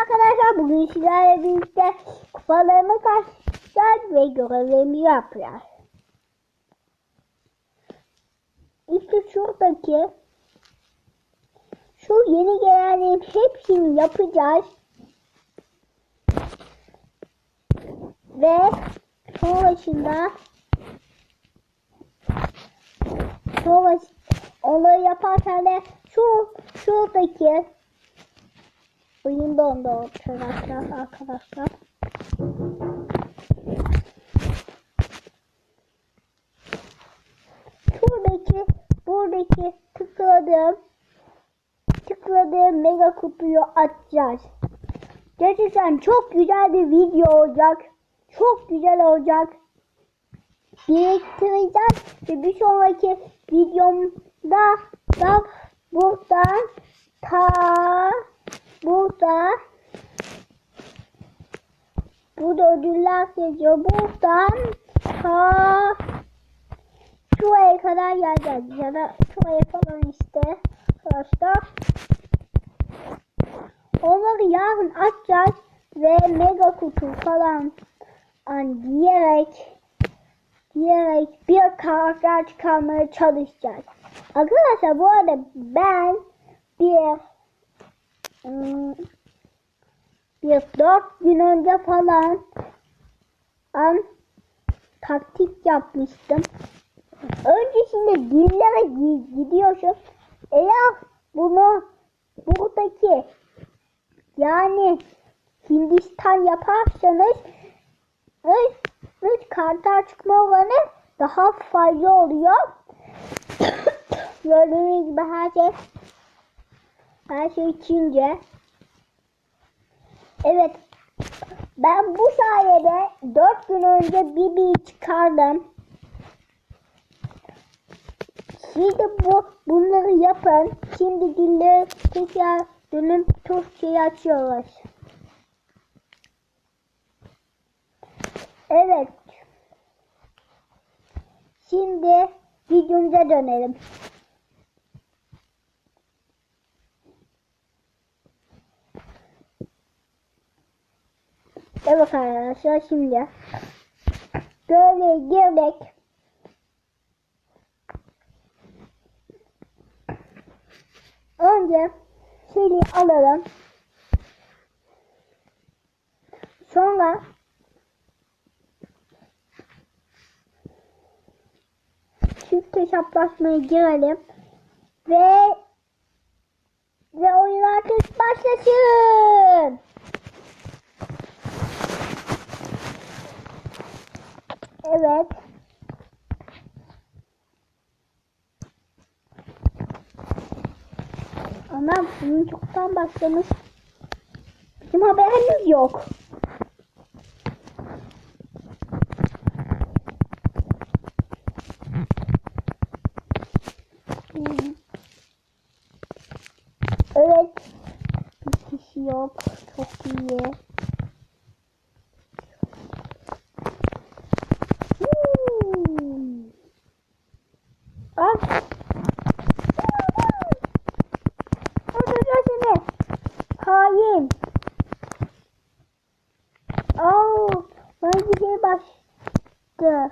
arkadaşlar bugün sizlerle birlikte kupalarımı kaçacağız ve görevlerimi yapacağız. İşte şuradaki şu yeni gelenlerin hepsini yapacağız. Ve sonrasında sonra onları yaparken de şu şuradaki oyunda onda arkadaşlar arkadaşlar. Şuradaki buradaki tıkladığım tıkladığım mega kutuyu açacağız. Gerçekten çok güzel bir video olacak. Çok güzel olacak. Biriktireceğiz ve bir sonraki videomda da buradan ta burada burada ödüller yazıyor. Buradan ta şuraya kadar geleceğiz. Ya da şuraya falan işte arkadaşlar. Onları yarın açacağız ve mega kutu falan an diyerek diyerek bir karakter çıkarmaya çalışacağız. Arkadaşlar bu arada ben bir bir dört gün önce falan an taktik yapmıştım. Öncesinde dillere gi- gidiyorsun. Eğer bunu buradaki yani Hindistan yaparsanız üç, üç kartlar çıkma oranı daha fazla oluyor. Gördüğünüz gibi her şey her şey Çince. Evet. Ben bu sayede 4 gün önce Bibi'yi çıkardım. Şimdi bu bunları yapın. Şimdi dilleri tekrar dönüp Türkçe'yi açıyoruz. Evet. Şimdi videomuza dönelim. Evet arkadaşlar şimdi böyle girdik. Önce şeyi alalım. Sonra çift hesaplaşmaya girelim. Ve ve oyun artık başlasın. Evet. Anam bunun çoktan başlamış. Bizim haberimiz yok. Evet. Bir kişi yok. Çok iyi. Hmm. Ah. Öldüreceğiz seni. Hain. Aa, bana bir şey bastı.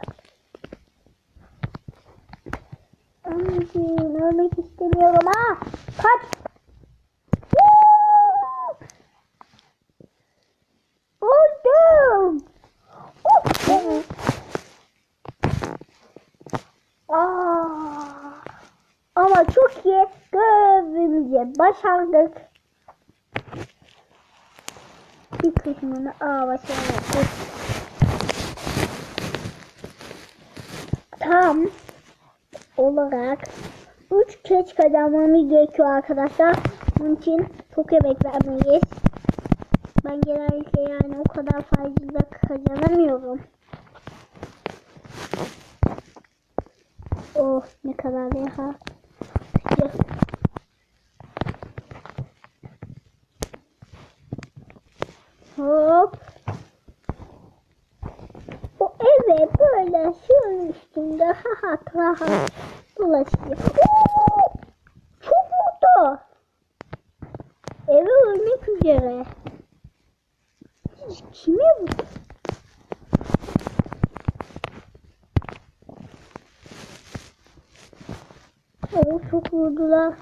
Anneciğim ölmek istemiyorum ha. Kaç. Woo! Öldüm. Oh. Aa, ama çok iyi başardık. Bir kısmını aa başardık. Tam olarak 3 kez kazanmamız gerekiyor arkadaşlar. Bunun için çok emek vermeliyiz. Ben genellikle yani o kadar fazla kazanamıyorum. Oh ne kadar ya. Hop. O evet böyle şunun üstünde rahat rahat dolaşıyor. Oo! Çok mutlu. Eve ölmek üzere. Kime bu? Oo çok vurdular.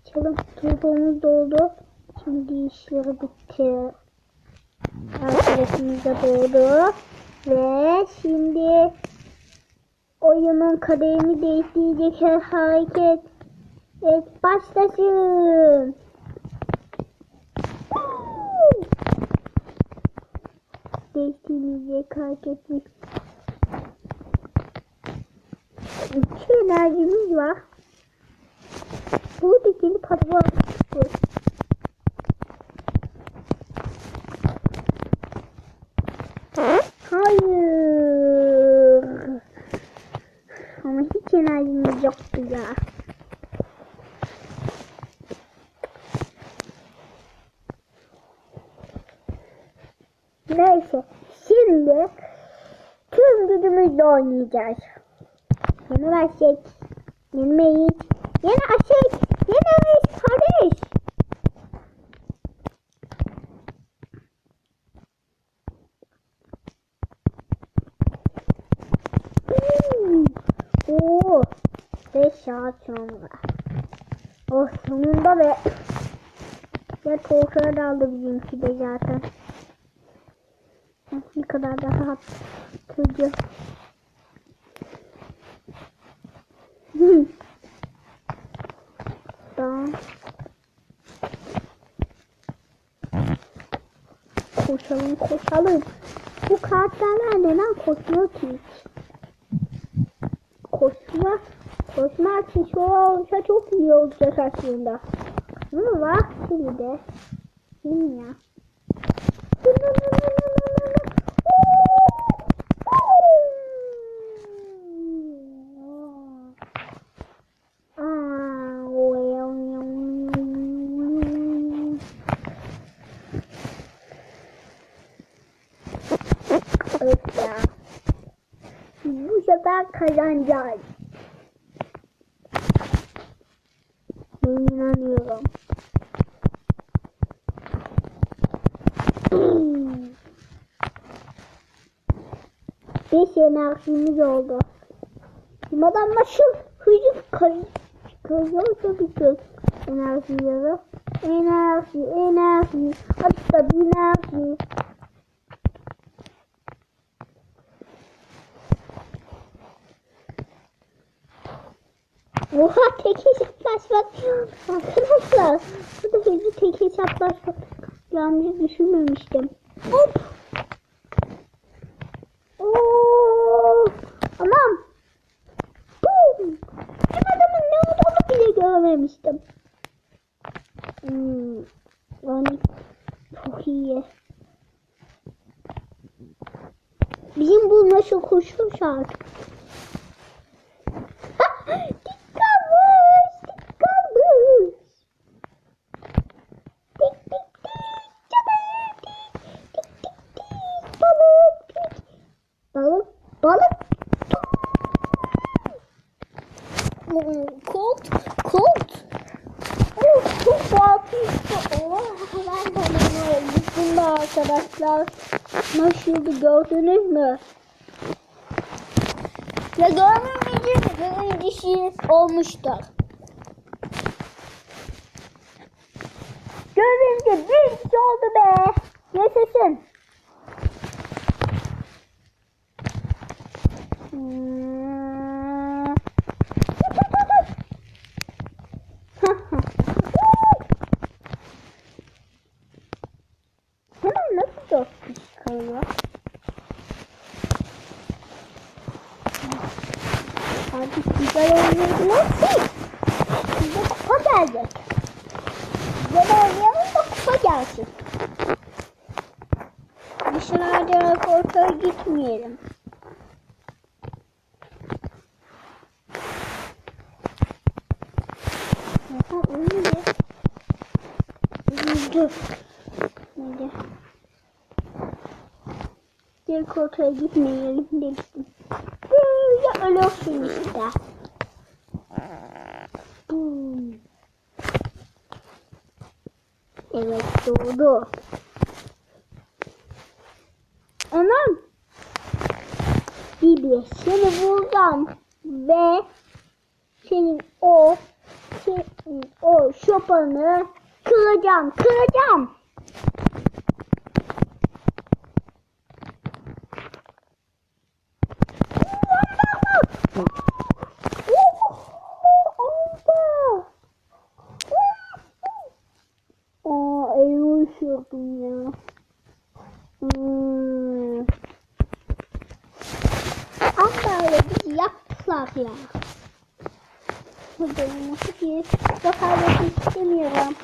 Açalım. Turbomuz doldu. Şimdi işleri bitti. Arkadaşımız da doldu. Ve şimdi oyunun kaderini değiştirecek her hareket. Evet başlasın. Değiştirecek hareketmiş. İki enerjimiz var. Burada gelip hadi var. Hayır. Ama hiç enerjimiz yoktu ya. Neyse. Şimdi tüm gücümüzle oynayacağız. Yeni başlayacak. Yeni meyit. Yeni aşek. Yeni meyit kardeş. Hmm. Oo. 5 saat sonra. Oh sonunda be. Ya korkuya daldı bizimki de zaten. Ne kadar da rahatlıcı. Hmm. Koşalım koşalım. Bu kartlarla neden koşmuyor ki hiç? Koşma, koşma şu olsa çok iyi olacak aslında. Ama var şimdi de. Değil ya. Evet ya. Sefer kazanacağız. Ben inanıyorum. Beş enerjimiz oldu. Şimdi adam nasıl hızlı kay kazıyorsa bütün enerjileri. Enerji, enerji, hatta bir enerji. Oha tek hesaplaşmak. Arkadaşlar bu da hızlı tek hesaplaşmak. Yanlış düşünmemiştim. Hop. Oo. Anam. Boom. Hem adamın ne olduğunu bile görmemiştim. Hmm. Yani çok iyi. Bizim bu nasıl koşuyor şarkı? Arkadaşlar. Nasıldı gördünüz mü? Ya görmemeyeceğim dişi olmuştur. Görünce bir şey oldu be. Yaşasın. Hmm. Hemen nasıl dört kişi kalıyor? Hadi güzel oynayalım ki bize kupa gelecek. Güzel oynayalım da kupa gelsin. Dışarıda korkar gitmeyelim. Aha ölmedi. Öldü. Neydi? Diğer korkuya gitmeyelim demiştim. Ölürsün işte. Boom. Evet doğdu. Anam. Bibi seni vuracağım ve senin o senin o şopanı kıracağım kıracağım. Aa elimi üşüyordum ya. Hmm. Ama öyle bizi yaptılar ya. Hadi nasıl ki rekabet istemiyorum.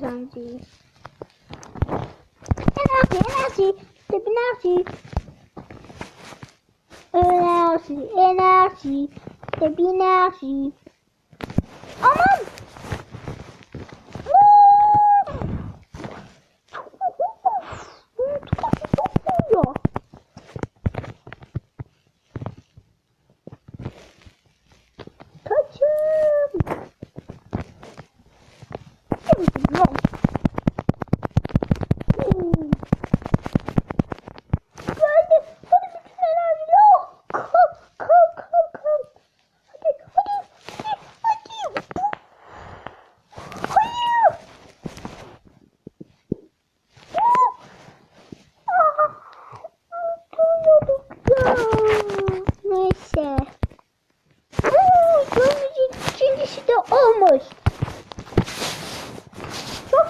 Bir kaç enerjiyiz. Enerji, enerji, işte bir enerji. Enerji,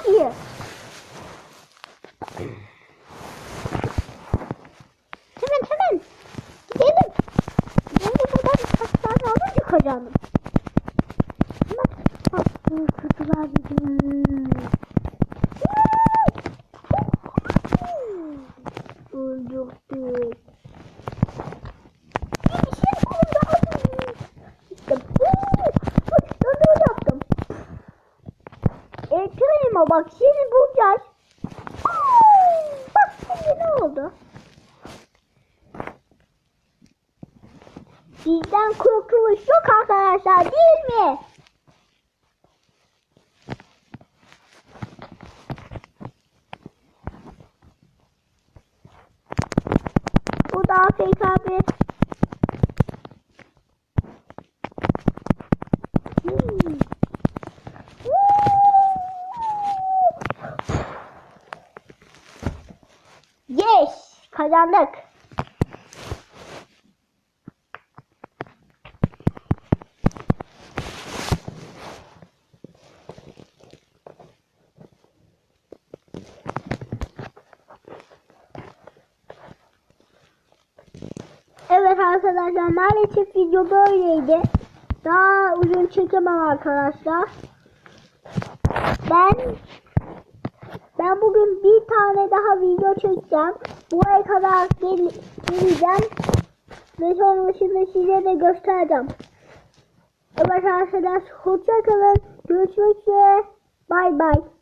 Çok iyi. Hemen hemen. Gidelim. Ben de buradan kaç tane alınca kazandım. Hemen. Bak bu kutular gidiyor. Öldürdük. Bir şey kolumda aldım. İşte bu. Bak ben de öyle yaptım. Ekranıma bak seni bulacağız. Aa, Bak şimdi ne oldu? Bizden kurtuluş yok arkadaşlar değil mi? Bu da Afrik abi. Hmm. Yes! Kazandık. Evet arkadaşlar maalesef video böyleydi. Daha uzun çekemem arkadaşlar. Ben ben bugün bir tane daha video çekeceğim. Buraya kadar gel geleceğim. Ve sonrasında size de göstereceğim. Evet arkadaşlar hoşçakalın. Görüşmek üzere. Bay bay.